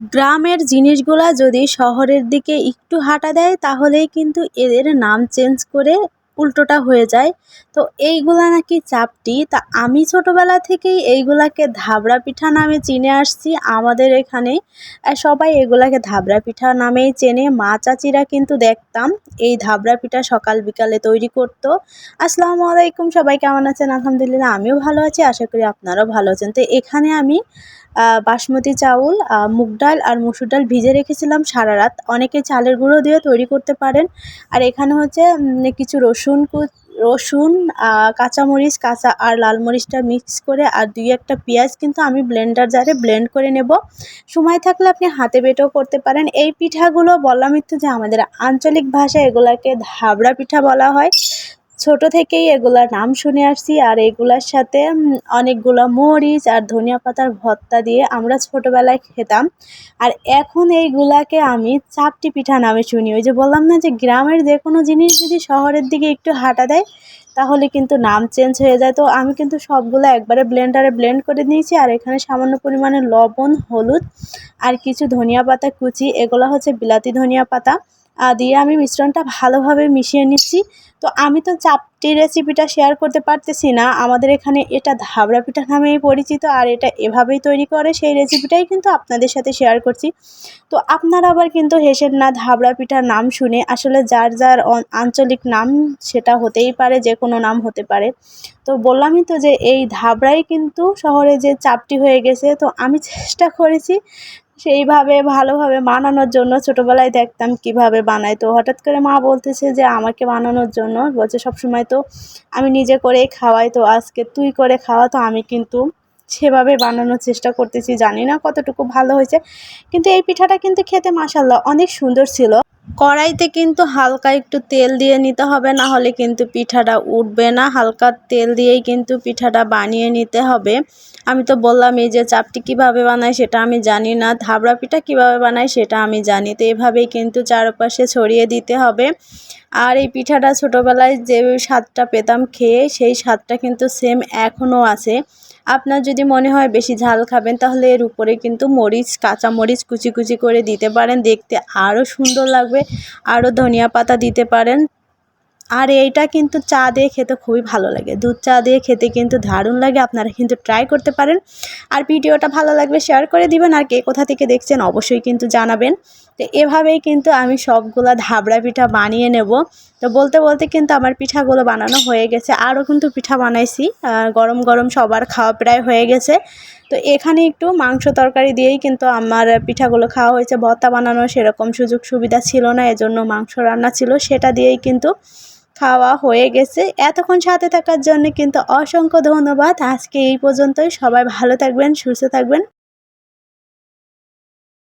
গ্রামের জিনিসগুলা যদি শহরের দিকে একটু হাঁটা দেয়, তাহলেই কিন্তু এদের নাম চেঞ্জ করে উল্টোটা হয়ে যায়। তো এইগুলা নাকি চাপটি। তা আমি ছোটোবেলা থেকেই এইগুলাকে ধাবড়া পিঠা নামে চিনে আসছি আমাদের এখানে। সবাই এগুলাকে ধাবড়া পিঠা নামেই চেনে। মা চাচিরা কিন্তু দেখতাম এই ধাবড়া পিঠা সকাল বিকালে তৈরি করতো। আসসালামু আলাইকুম, সবাই কেমন আছেন? আলহামদুলিল্লাহ, আমিও ভালো আছি। আশা করি আপনারাও ভালো আছেন। তো এখানে আমি বাসমতি চাউল মুগ ডাল আর মুসুর ডাল ভিজে রেখেছিলাম সারা রাত। অনেকে চালের গুঁড়ো দিয়ে তৈরি করতে পারেন। আর এখানে হচ্ছে কিছু রসুন রসুন কাঁচামরিচ, কাঁচা আর লাল মরিচটা মিক্স করে আর দুই একটা পেঁয়াজ কিন্তু আমি ব্লেন্ডার জারে ব্লেন্ড করে নেব। সময় থাকলে আপনি হাতে বেটেও করতে পারেন। এই পিঠাগুলো বললামই তো যে আমাদের আঞ্চলিক ভাষায় এগুলাকে ধাবড়া পিঠা বলা হয়। ছোট থেকেই এগুলার নাম শুনে আসছি, আর এগুলার সাথে অনেকগুলো মরিচ আর ধনিয়া পাতার ভর্তা দিয়ে আমরা ছোটোবেলায় খেতাম। আর এখন এইগুলাকে আমি চাপটি পিঠা নামে শুনি। ওই যে বললাম না যে গ্রামের যে কোনো জিনিস যদি শহরের দিকে একটু হাঁটা দেয়, তাহলে কিন্তু নাম চেঞ্জ হয়ে যায়। তো আমি কিন্তু সবগুলো একবারে ব্লেন্ডারে ব্লেন্ড করে নিয়েছি, আর এখানে সামান্য পরিমাণে লবণ, হলুদ আর কিছু ধনিয়া পাতা কুচি। এগুলো হচ্ছে বিলাতি ধনিয়া পাতা। দিয়ে আমি মিশ্রণটা ভালোভাবে মিশিয়ে নিচ্ছি। তো আমি তো চাপটি রেসিপিটা শেয়ার করতে পারতেছি না। আমাদের এখানে এটা ধাবড়া পিঠা নামেই পরিচিত আর এটা এভাবেই তৈরি করে সেই রেসিপিটাই কিন্তু আপনাদের সাথে শেয়ার করছি। তো আপনারা আবার কিন্তু হেসেন না ধাবড়া পিঠার নাম শুনে। আসলে যার যার আঞ্চলিক নাম সেটা হতেই পারে, যে কোনো নাম হতে পারে। তো বললামই তো যে এই ধাবড়াই কিন্তু শহরে যে চাপটি হয়ে গেছে, তো আমি চেষ্টা করেছি সেইভাবে ভালোভাবে বানানোর জন্য ছোটোবেলায় দেখতাম কীভাবে বানায়। তো হঠাৎ করে মা বলতেছে যে, আমাকে বানানোর জন্য। বলছে, সবসময় তো আমি নিজে করেই খাওয়াই। তো আজকে তুই করে খাওয়া। তো আমি কিন্তু সেভাবে বানানোর চেষ্টা করতেছি। জানি না কতটুকু ভালো হয়েছে। কিন্তু এই পিঠাটা কিন্তু খেতে মাসাল্লাহ অনেক সুন্দর ছিল। কড়াইতে কিন্তু হালকা একটু তেল দিয়ে নিতে হবে না হলে কিন্তু পিঠাটা উঠবে না। হালকা তেল দিয়েই কিন্তু পিঠাটা বানিয়ে নিতে হবে। আমি তো বললাম, এই যে চাপটি কীভাবে বানায় সেটা আমি জানি না। ধাবড়া পিঠা কীভাবে বানায় সেটা আমি জানি। তো এভাবেই কিন্তু চারপাশে ছড়িয়ে দিতে হবে। আর এই পিঠাটা ছোটোবেলায় যে স্বাদটা পেতাম খেয়ে, সেই স্বাদটা কিন্তু সেম এখনও আছে। আপনার যদি মনে হয় বেশি ঝাল খাবেন, তাহলে এর উপরে কিন্তু মরিচ, কাঁচা মরিচ কুচি কুচি করে দিতে পারেন। দেখতে আরও সুন্দর লাগবে। আরও ধনিয়া পাতা দিতে পারেন। আর এইটা কিন্তু চা দিয়ে খেতে খুবই ভালো লাগে। দুধ চা দিয়ে খেতে কিন্তু দারুণ লাগে, আপনারা কিন্তু ট্রাই করতে পারেন। আর ভিডিওটা ভালো লাগবে শেয়ার করে দিবেন, আর কে কোথা থেকে দেখছেন অবশ্যই কিন্তু জানাবেন। তো এভাবেই কিন্তু আমি সবগুলা ধাবড়া পিঠা বানিয়ে নেব। তো বলতে বলতে কিন্তু আমার পিঠাগুলো বানানো হয়ে গেছে। আরও কিন্তু পিঠা বানাইছি গরম গরম সবার খাওয়া প্রায় হয়ে গেছে। তো এখানে একটু মাংস তরকারি দিয়েই কিন্তু আমার পিঠাগুলো খাওয়া হয়েছে। ভর্তা বানানো সেরকম সুযোগ সুবিধা ছিল না, এজন্য মাংস রান্না ছিল। সেটা দিয়েই কিন্তু খাওয়া হয়ে গেছে। এতক্ষণ সাথে থাকার জন্য কিন্তু অসংখ্য ধন্যবাদ। আজকে এই পর্যন্তই। সবাই ভালো থাকবেন, সুস্থ থাকবেন।